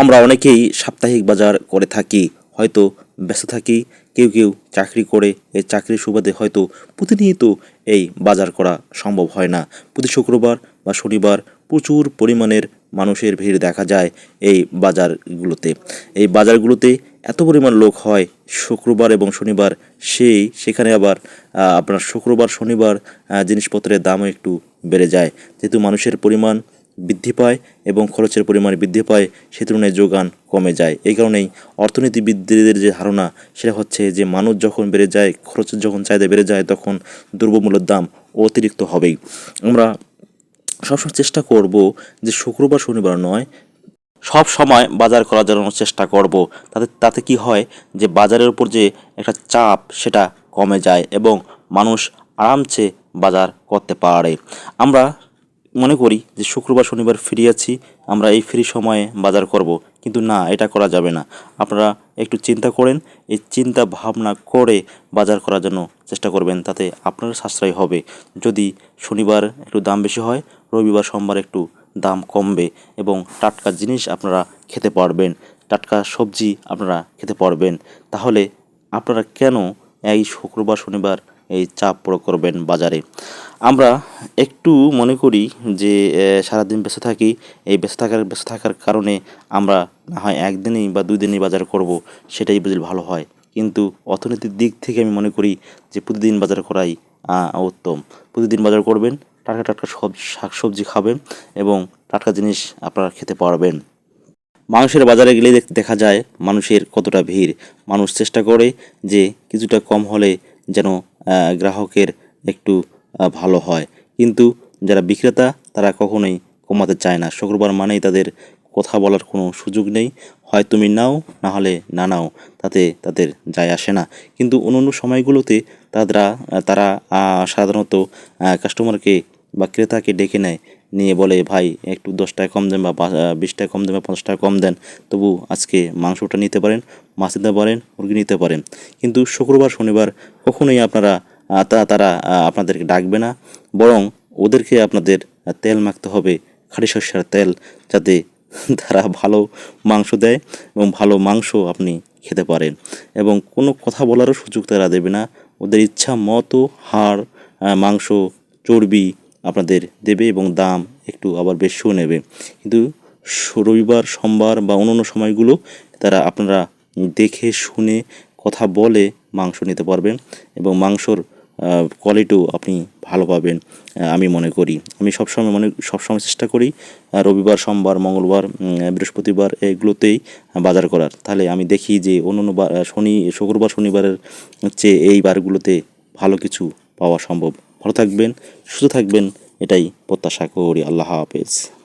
আমরা অনেকেই সাপ্তাহিক বাজার করে থাকি, হয়তো ব্যস্ত থাকি, কেউ কেউ চাকরি করে এই চাকরির সুবাদে হয়তো প্রতিনিয়ত এই বাজার করা সম্ভব হয় না। প্রতি শুক্রবার বা শনিবার প্রচুর পরিমাণের মানুষের ভিড় দেখা যায় এই বাজারগুলোতে। এই বাজারগুলোতে এত পরিমাণ লোক হয়, শুক্রবার এবং শনিবার সেই, সেখানে আবার আপনার শুক্রবার, শনিবার জিনিসপত্রের দামও একটু বেড়ে যায়। যেহেতু মানুষের পরিমাণ বৃদ্ধি পায় এবং খরচের পরিমাণ বৃদ্ধি পায়, সে তুলনায় যোগান কমে যায়। এই কারণেই অর্থনীতিবিদদের যে ধারণা, সেটা হচ্ছে যে মানুষ যখন বেড়ে যায় খরচের যখন চাহিদা বেড়ে যায়, তখন দ্রব্যমূল্যের দাম অতিরিক্ত হবেই। আমরা সবসময় চেষ্টা করব যে শুক্রবার, শনিবার নয়, সব সময় বাজার করার জন্য চেষ্টা করব। তাতে তাতে কি হয় যে বাজারের উপর যে একটা চাপ, সেটা কমে যায় এবং মানুষ আরামসে বাজার করতে পারে। আমরা মনে করি যে শুক্রবার, শনিবার ফ্রি আছি, আমরা এই ফ্রি সময়ে বাজার করব। কিন্তু না, এটা করা যাবে না। আপনারা একটু চিন্তা করেন, এই চিন্তা ভাবনা করে বাজার করার জন্য চেষ্টা করবেন, তাতে আপনার সাশ্রয় হবে। যদি শনিবার একটু দাম বেশি হয়, রবিবার, সোমবার একটু দাম কমবে এবং টাটকা জিনিস আপনারা খেতে পারবেন, টাটকা সবজি আপনারা খেতে পারবেন, তাহলে আপনারা কেন এই শুক্রবার, শনিবার এই চাপ প্রয়োগ করবেন বাজারে। আমরা একটু মনে করি যে সারাদিন ব্যস্ত থাকি, এই ব্যস্ত থাকার ব্যস্ত থাকার কারণে আমরা না হয় একদিনই বা দুই দিনই বাজার করব, সেটাই বুঝলে ভালো হয়। কিন্তু অর্থনীতির দিক থেকে আমি মনে করি যে, প্রতিদিন বাজার করাই উত্তম। প্রতিদিন বাজার করবেন, টাটকা টাটকা সব শাক সবজি খাবেন এবং টাটকা জিনিস আপনারা খেতে পারবেন। মাংসের বাজারে গেলে দেখা যায় মানুষের কতটা ভিড়। মানুষ চেষ্টা করে যে, কিছুটা কম হলে যেন গ্রাহকের একটু ভালো হয়। কিন্তু যারা বিক্রেতা, তারা কখনোই কমাতে চায় না। শুক্রবার মানেই তাদের কথা বলার কোনো সুযোগ নেই। হয় তুমি নাও, না হলে না নাও, তাতে তাদের যায় আসে না। কিন্তু অন্য সময়গুলোতে তারা তারা সাধারণত কাস্টমারকে বা ক্রেতাকে ডেকে নেয়। নিয়ে বলে, ভাই, একটু দশ টাকা কম দেন বা বিশ টাকা কম দেন বা পঞ্চাশ টাকা কম দেন, তবু আজকে মাংসটা নিতে পারেন মাছ নিতে পারেন, মুরগি নিতে পারেন। কিন্তু শুক্রবার, শনিবার কখনোই আপনারা তা, তারা আপনাদেরকে ডাকবে না। বরং ওদেরকে আপনাদের তেল মাখতে হবে, খাঁটি শস্যের তেল, যাতে তারা ভালো মাংস দেয় এবং ভালো মাংস আপনি খেতে পারেন। এবং কোনো কথা বলারও সুযোগ তারা দেবে না। ওদের ইচ্ছা মতো হাড় মাংস, চর্বি আপনাদের দেবে এবং দাম একটু আবার বেশিও নেবে। কিন্তু রবিবার, সোমবার বা অন্যান্য সময়গুলো তারা আপনারা দেখে, শুনে কথা বলে মাংস নিতে পারবেন এবং মাংসর কোয়ালিটিও আপনি ভালো পাবেন আমি মনে করি। আমি সবসময় মনে, সবসময় চেষ্টা করি রবিবার, সোমবার, মঙ্গলবার বৃহস্পতিবার এগুলোতেই বাজার করার। তাহলে আমি দেখি যে অন্য অন্য শনি, শুক্রবার, শনিবারের চেয়ে এই বারগুলোতে ভালো কিছু পাওয়া সম্ভব। ভালো থাকবেন সুস্থ থাকবেন এটাই প্রত্যাশা করি। আল্লাহ হাফেজ।